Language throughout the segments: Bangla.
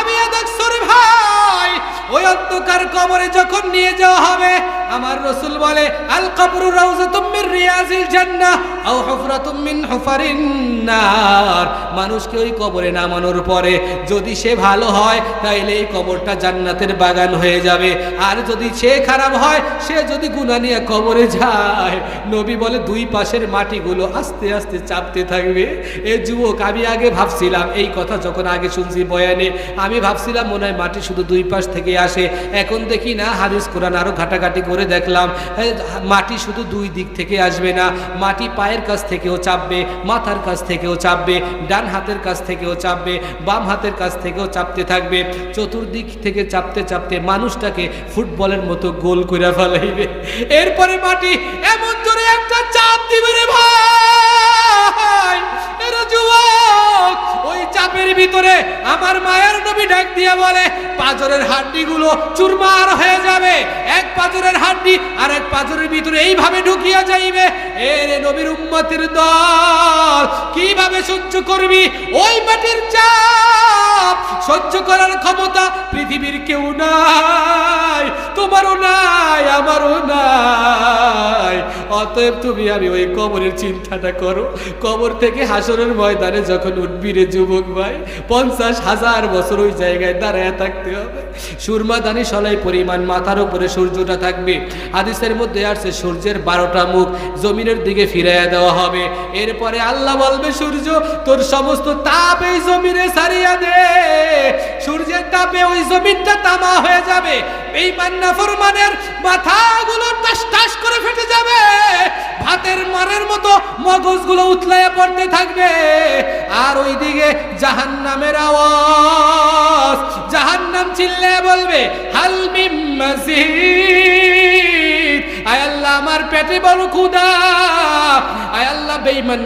ভাবিয়ে দেখছ রে অন্ধকার কবরে যখন নিয়ে যাওয়া হবে, আমার রসুল বলে, আল কবরু রাউজাতুম মিন রিয়াজিল জান্নাহ, আও হুফরাতুম মিন হুফারিন নার। মানুষকে ওই কবরে নামানোর পরে যদি সে ভালো হয়, তাইলে এই কবরটা জান্নাতের বাগান হয়ে যাবে। আর যদি সে খারাপ হয়, সে যদি গুনাহ নিয়ে কবরে যায়। নবী বলে, দুই পাশের মাটিগুলো আস্তে আস্তে চাপতে থাকবে। এ যুবক, আমি আগে ভাবছিলাম, এই কথা যখন আগে শুনছি বয়ানে, আমি ভাবছিলাম মনে হয় মাটি শুধু দুই পাশ থেকে আসে। এখন দেখি না, হাদিস কোরআন আরও ঘাটাঘাটি করে দেখলাম। মাটি শুধু দুই দিক থেকে আসবে না, মাটি পায়ের কাছ থেকেও চাপবে, মাথার কাছ থেকেও চাপবে, ডান হাতের কাছ থেকেও চাপবে, বাম হাতের কাছ থেকেও চাপতে থাকবে। চতুর্দিক থেকে চাপতে চাপতে মানুষটাকে ফুটবলের মতো গোল করে ফেলাইবে। এরপরে মাটি এমন জোরে একটা চাপ দিবে রে ভাই। এরা যুবক, ওই চাপের ভিতরে আমার মায়ের নবী ডাক দিয়ে বলে পাজরের হাড্ডিগুলো চুরমার হয়ে যাবে। এক পাঁচরের হাড্ডি আর এক পাঁচরের ভিতরে এইভাবে ঢুকিয়া যাইবে। এর নবীর উম্মতের দল, কীভাবে সহ্য করবি? ওই মাটির চাপ সহ্য করার ক্ষমতা পৃথিবীর কেউ নাই, তোমারও নাই, আমারও নাই। অতএব তুমি আমি ওই কবরের চিন্তাটা করো। কবর থেকে হাসরের ময়দানে যখন উঠবি যুবক ভাই, পঞ্চাশ হাজার বছর ওই জায়গায় দাঁড়ায় থাকতে হবে। সুরমা দানি সলাই পরিমাণ মাথার উপরে সূর্যটা থাকবে। হাদিসের মধ্যে আসছে, সূর্যের বারোটা মুখ জমিনের দিকে ফিরাইয়া দেওয়া হবে। এরপরে আল্লাহ বলবে, সূর্য, তোর সমস্ত তাপ এই জমিনে সারিয়া দে। সূর্যের তাপে ওই জমিনটা তামা হয়ে যাবে। এই মান্না ফরমানের মাথাগুলো টাস টাস করে ফেটে যাবে। ভাতের মারের মতো মগজগুলো উতলাইয়া পড়তে থাকবে। আর ওইদিকে জাহান্নামের আওয়াজ। জাহান্নাম চিল্লে বলবে হালমিম মাজিদ। আয় আল্লাহ, আমার পেটে বড় ক্ষুদা আয় আল্লাহ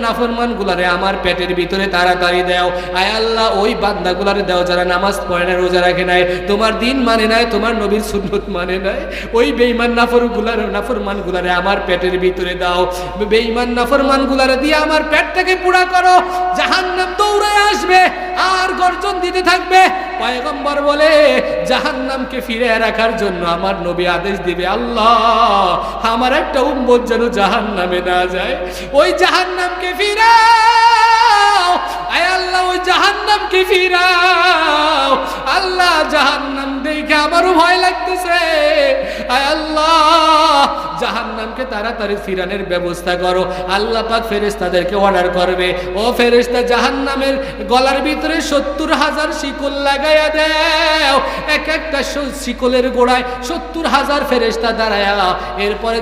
নাফরমান গুলারে আমার পেটের ভিতরে তাড়াতাড়ি দাও। আয় আল্লাহ, ওই বান্দা গুলারে দাও যারা নামাজ পড়ে না, রোজা রাখে নাই। তোমার দিন মানে নাই, তোমার নবীর সুন্নত মানে নাই। ওই বেঈমান নাফরগুলার নাফরমান গুলারে আমার পেটের ভিতরে দাও। বেঈমান নাফরমান গুলারে দিয়ে আমার পেটটাকে পুরা করো। জাহান্নাম গর্জন দিতে থাকবে। পয়গম্বর বলে, জাহান্নামকে ফিরে রাখার জন্য আমার নবী আদেশ দিবে আল্লাহ। আমার একটা উম্মত যেন জাহান্নামে না যায়। ওই জাহান্নামকে ফিরাও। আয় আল্লাহ, ওই জাহান্নামকে ফিরাও। আল্লাহ জাহান্নাম দেখে আমারও ভয় লাগতেছে। আয় আল্লাহ তাড়াতাড়ি ফিরানোর ব্যবস্থা করো। আল্লাহ পাক অর্ডার করবে। ও ফেরেশতা, জাহান্নামের গলার ভিতরে সত্তর হাজার শিকল লাগাইয়া দেও। এক একটা শিকলের গোড়ায় সত্তর হাজার এরপরে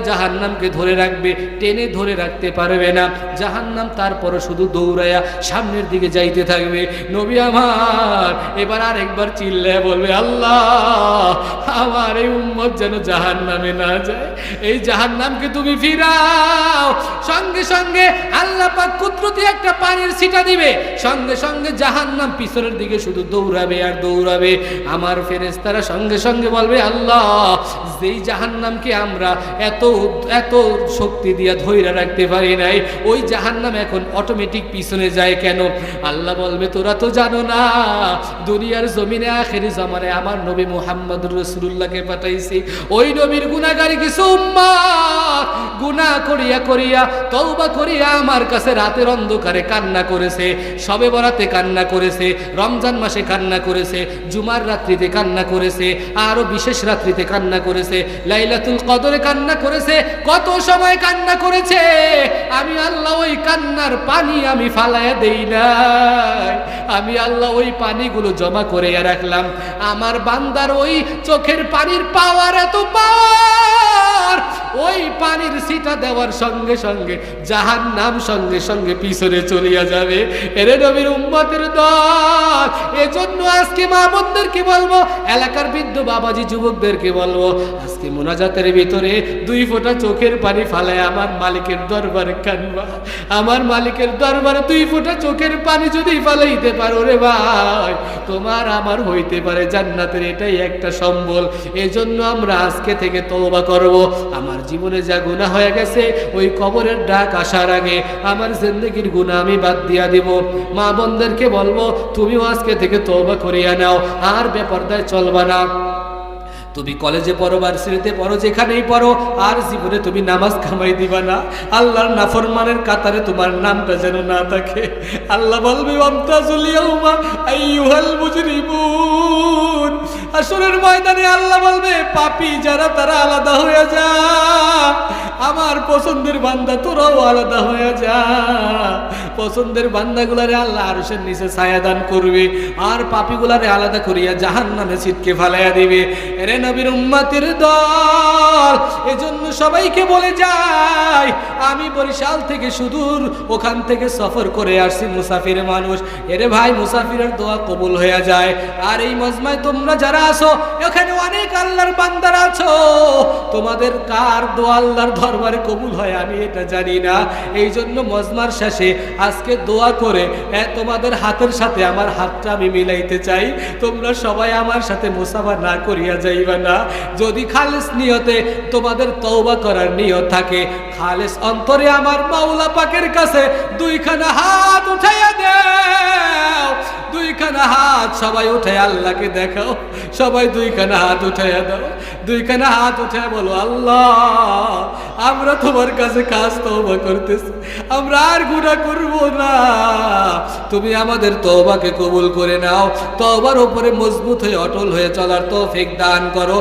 ধরে রাখবে, টেনে ধরে রাখতে পারবে না। জাহান্নাম তারপরে শুধু দৌড়ায়া সামনের দিকে যাইতে থাকবে। নবী আমার, এবার আরেকবার চিল্লে বলবে, আল্লাহ আমার এই উম্মত যেন জাহান্নামে না যায়। এই জাহান্নামকে তুমি ফিরাও। সঙ্গে সঙ্গে আল্লাহ পাক কুদরতি একটা পানির ছিটা দিবে। সঙ্গে সঙ্গে জাহান্নাম পিছনের দিকে শুধু দৌড়াবে আর দৌড়াবে। আমার ফেরেশতারা সঙ্গে সঙ্গে বলবে, আল্লাহ, যেই জাহান্নামকে আমরা এত এত শক্তি দিয়া ধৈর্য রাখতে পারি নাই, ওই জাহান্নাম এখন অটোমেটিক পিছনে যায় কেন? আল্লাহ বলবে, তোরা তো জানো না, দুনিয়ার জমিনে আখেরি জমানায় আমার নবী মুহাম্মদ রসুল্লাহকে পাঠাইছি। ওই নবীর গুণাগারী কিছু গুনাহ করিয়া করিয়া, তওবা করিয়া আমার কাছে রাতের অন্ধকারে কান্না করেছে, সবে বরাতে কান্না করেছে, রমজান মাসে কান্না করেছে, জুমার রাত্রিতে কান্না করেছে, আরও বিশেষ রাত্রিতে কান্না করেছে, লাইলাতুল কদরে কান্না করেছে, কত সময় কান্না করেছে, আমি আল্লাহ ওই কান্নার পানি আমি ফালায়া দেই নাই। আমি আল্লাহ ওই পানিগুলো জমা করে রাখলাম। আমার বান্দার ওই চোখের পানির পাওয়ার এত পাওয়ার ওই পানির সিটা দেওয়ার সঙ্গে সঙ্গে জাহান নাম সঙ্গে সঙ্গে পিছনে চলিয়া যাবে। এরে নবীর উম্মতের দল, এজন্য আজকে মা বোনদেরকে বলব, এলাকার বৃদ্ধ বাবাজি, যুবকদেরকে বলব, আজকে মোনাজাতের ভিতরে দুই ফোঁটা চোখের পানি ফালায় আমার মালিকের দরবারে কানবা। আমার মালিকের দরবারে দুই ফোঁটা চোখের পানি যদি ফালাইতে পারো রে ভাই, তোমার আমার হইতে পারে জান্নাতের এটাই একটা সম্বল। এজন্য আমরা আজকে থেকে তওবা করব। আমার জীবনে যা গুনাহ হয়ে গেছে, ওই কবরের ডাক আসার আগে আমার জিন্দগির গুনাহ আমি বাদ দিয়া দিব। মা বোনদেরকে বলব, তুমিও আজকে থেকে তো করিয়া নাও, আর বেপরদায় চলবা না। তুমি কলেজে পড়ো, ভার্সিটিতে পড়ো, যেখানেই পড়ো, আর জীবনে তুমি নামাজ কামাই দিবা না। আল্লাহর নাফরমানের কাতারে তোমার নামটা যেন না থাকে। আল্লাহ বলবে আমতাজুল ইয়াউমা আইয়ুহাল মুজরিমুন। আসরের ময়দানে আল্লাহ বলবে পাপি যারা তারা আলাদা হয়ে যা। আমার পছন্দের বান্দা তোরাও আলাদা হয়ে যা। পছন্দের বান্দাগুলারে আল্লাহ আরশের নিচে ছায়া দান করবে, আর পাপীগুলারে আলাদা করিয়া জাহান নামে ছিটকে ফালাইয়া দিবে। এরে নবীর উম্মাতের দল, এজন্য সবাইকে বলে যাই, আমি বরিশাল থেকে সুদূর, ওখান থেকে সফর করে আসছি মুসাফির মানুষ। এরে ভাই, মুসাফিরের দোয়া কবুল হয়ে যায়। আর এই মজমায় তোমরা যারা আছো, এখানে অনেক আল্লাহর বান্দার আছো। তোমাদের কার দোয়া আল্লাহর দরবারে কবুল হয়, আমি এটা জানি না। এই জন্য মজমার শেষে আজকে দোয়া করে তোমাদের হাতের সাথে আমার হাতটা আমি মিলাইতে চাই। তোমরা সবাই আমার সাথে মুসাফা না করিয়া যাইবা না। যদি খালেস নিয়তে তোমাদের তওবা করার নিয়ত থাকে, খালেস অন্তরে আমার মাওলা পাকের কাছে দুইখানা হাত উঠাইয়া দেও। দুইখানা হাত সবাই উঠে আল্লাহকে দেখাও। সবাই দুইখানা হাত উঠাইয়া দাও। দুইখানা হাত উঠে বলো, আল্লাহ আমরা তোমার কাছে কাজ তওবা করতেছি। আমরা আর গুণা করব না। তুমি আমাদের তওবাকে কবুল করে নাও। তওবার উপরে মজবুত হয়ে অটল হয়ে চলার তো তৌফিক দান করো।